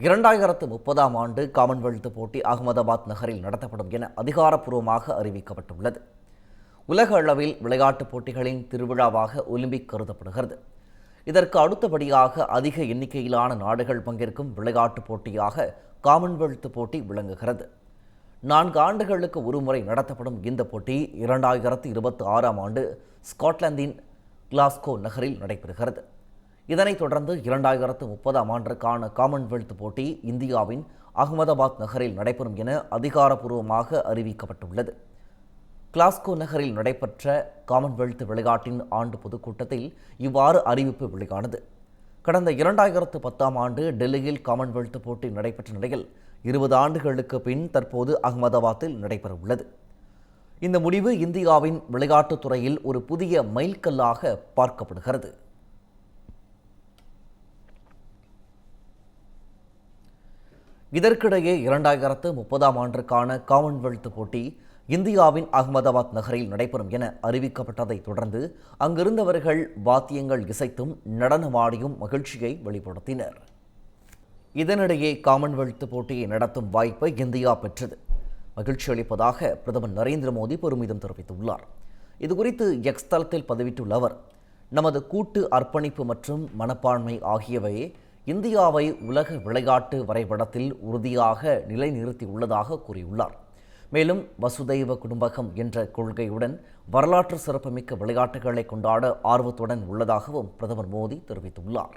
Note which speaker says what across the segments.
Speaker 1: இரண்டாயிரத்து முப்பதாம் ஆண்டு காமன்வெல்த் போட்டி அகமதாபாத் நகரில் நடத்தப்படும் என அதிகாரப்பூர்வமாக அறிவிக்கப்பட்டுள்ளது. உலக அளவில் விளையாட்டுப் போட்டிகளின் திருவிழாவாக ஒலிம்பிக் கருதப்படுகிறது. இதற்கு அடுத்தபடியாக அதிக எண்ணிக்கையிலான நாடுகள் பங்கேற்கும் விளையாட்டுப் போட்டியாக காமன்வெல்த் போட்டி விளங்குகிறது. நான்கு ஆண்டுகளுக்கு ஒருமுறை நடத்தப்படும் இந்த போட்டி இரண்டாயிரத்து இருபத்தி ஆறாம் ஆண்டு ஸ்காட்லாந்தின் கிளாஸ்கோ நகரில் நடைபெறுகிறது. இதனைத் தொடர்ந்து இரண்டாயிரத்து முப்பதாம் ஆண்டுக்கான காமன்வெல்த் போட்டி இந்தியாவின் அகமதாபாத் நகரில் நடைபெறும் என அதிகாரப்பூர்வமாக அறிவிக்கப்பட்டுள்ளது. கிளாஸ்கோ நகரில் நடைபெற்ற காமன்வெல்த் விளையாட்டின் ஆண்டு பொதுக்கூட்டத்தில் இவ்வாறு அறிவிப்பு வெளியானது. கடந்த இரண்டாயிரத்து பத்தாம் ஆண்டு டெல்லியில் காமன்வெல்த் போட்டி நடைபெற்ற நிலையில் இருபது ஆண்டுகளுக்கு பின் தற்போது அகமதாபாத்தில் நடைபெறவுள்ளது. இந்த முடிவு இந்தியாவின் விளையாட்டுத் துறையில் ஒரு புதிய மைல்கல்லாக பார்க்கப்படுகிறது. இதற்கிடையே இரண்டாயிரத்து முப்பதாம் ஆண்டிற்கான காமன்வெல்த் போட்டி இந்தியாவின் அகமதாபாத் நகரில் நடைபெறும் என அறிவிக்கப்பட்டதைத் தொடர்ந்து அங்கிருந்தவர்கள் வாத்தியங்கள் இசைத்தும் நடனமாடியும் மகிழ்ச்சியை வெளிப்படுத்தினர். இதனிடையே காமன்வெல்த் போட்டியை நடத்தும் வாய்ப்பை இந்தியா பெற்றது. மகிழ்ச்சி அளிப்பதாக பிரதமர் நரேந்திர மோடி பெருமிதம் தெரிவித்துள்ளார். இதுகுறித்து எக்ஸ் தளத்தில் பதிவிட்டுள்ள அவர் நமது கூட்டு அர்ப்பணிப்பு மற்றும் மனப்பான்மை ஆகியவையே இந்தியாவை உலக விளையாட்டு வரைபடத்தில் உறுதியாக நிலைநிறுத்தியுள்ளதாக கூறியுள்ளார். மேலும் வசுதைவ குடும்பகம் என்ற கொள்கையுடன் வரலாற்று சிறப்புமிக்க விளையாட்டுகளை கொண்டாட ஆர்வத்துடன் உள்ளதாகவும் பிரதமர் மோடி தெரிவித்துள்ளார்.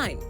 Speaker 2: nine